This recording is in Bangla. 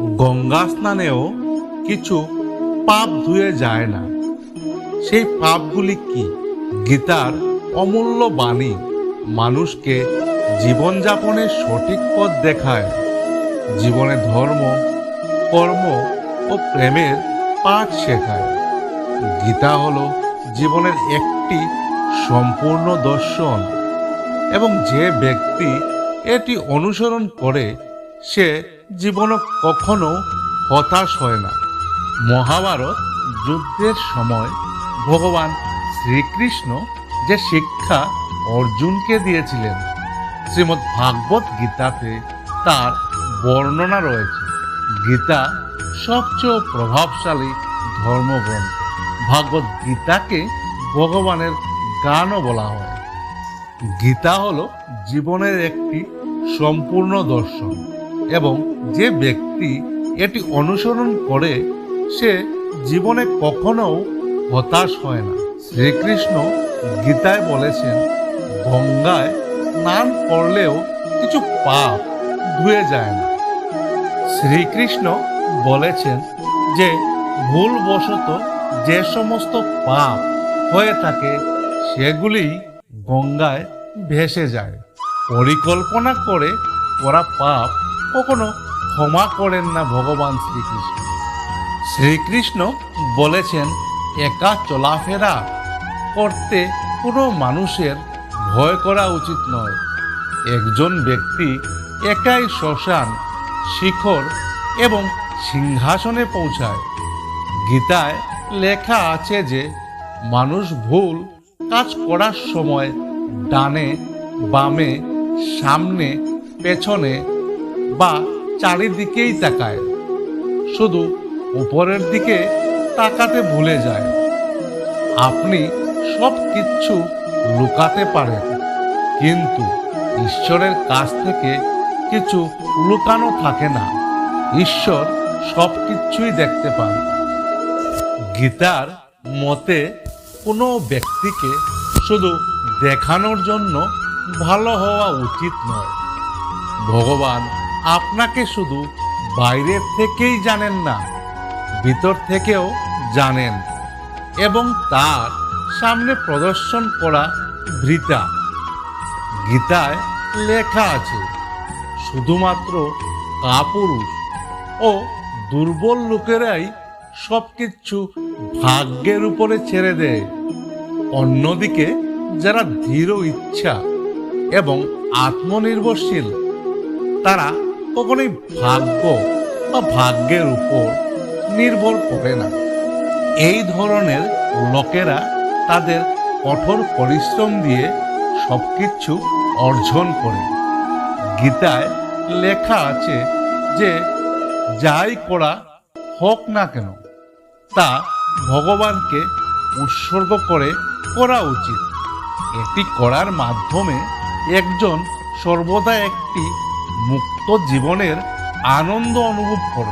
গঙ্গা স্নানেও কিছু পাপ ধুয়ে যায় না। সেই পাপগুলি কি? গীতার অমূল্য বাণী মানুষকে জীবনযাপনের সঠিক পথ দেখায়। জীবনে ধর্ম, কর্ম ও প্রেমের পাঠ শেখায়। গীতা হল জীবনের একটি সম্পূর্ণ দর্শন এবং যে ব্যক্তি এটি অনুসরণ করে, সে জীবনে কখনো হতাশ হয় না। মহাভারত যুদ্ধের সময় ভগবান শ্রীকৃষ্ণ যে শিক্ষা অর্জুনকে দিয়েছিলেন, শ্রীমদ্ ভাগবত গীতাতে তার বর্ণনা রয়েছে। গীতা সবচেয়ে প্রভাবশালী ধর্মগ্রন্থ। ভাগবত গীতাকে ভগবানের গানও বলা হয়। গীতা হলো জীবনের একটি সম্পূর্ণ দর্শন। এবং যে ব্যক্তি এটি অনুসরণ করে, সে জীবনে কখনো হতাশ হয় না। শ্রীকৃষ্ণ গীতায় বলেছেন, গঙ্গায় স্নান করলেও কিছু পাপ ধুয়ে যায় না। শ্রীকৃষ্ণ বলেছেন যে, ভুলবশত যে সমস্ত পাপ হয়ে থাকে, সেগুলি গঙ্গায় ভেসে যায়। পরিকল্পনা করে করা পাপ কখনো ক্ষমা করেন না ভগবান শ্রীকৃষ্ণ। শ্রীকৃষ্ণ বলেছেন, একা চলাফেরা করতে কোনো মানুষের ভয় করা উচিত নয়। একজন ব্যক্তি একাই শ্মশান, শিখর এবং সিংহাসনে পৌঁছায়। গীতায় লেখা আছে যে, মানুষ ভুল কাজ করার সময় ডানে বামে, সামনে পেছনে বা চারিদিকেই তাকায়। শুধু উপরের দিকে তাকাতে ভুলে যায়। আপনি সব কিচ্ছু লুকাতে পারেন, কিন্তু ঈশ্বরের কাছ থেকে কিছু লুকানো থাকে না। ঈশ্বর সব কিছুই দেখতে পান। গীতার মতে কোনো ব্যক্তিকে শুধু দেখানোর জন্য ভালো হওয়া উচিত নয়। ভগবান আপনাকে শুধু বাইরের থেকেই জানেন না, ভিতর থেকেও জানেন এবং তার সামনে প্রদর্শন করা বৃতা গীতায় লেখা আছে, শুধুমাত্র কাপুরুষ ও দুর্বল লোকেরাই সব কিছু ভাগ্যের উপরে ছেড়ে দেয়। অন্যদিকে যারা ধীর ইচ্ছা এবং আত্মনির্ভরশীল, তারা কখনোই ভাগ্য বা ভাগ্যের উপর নির্ভর করে না। এই ধরনের লোকেরা তাদের কঠোর পরিশ্রম দিয়ে সবকিছু অর্জন করে। গীতায় লেখা আছে যে, যাই করা হোক না কেন, তা ভগবানকে উৎসর্গ করে করা উচিত। এটি করার মাধ্যমে একজন সর্বদা একটি মুক্ত জীবনের আনন্দ অনুভব করবে।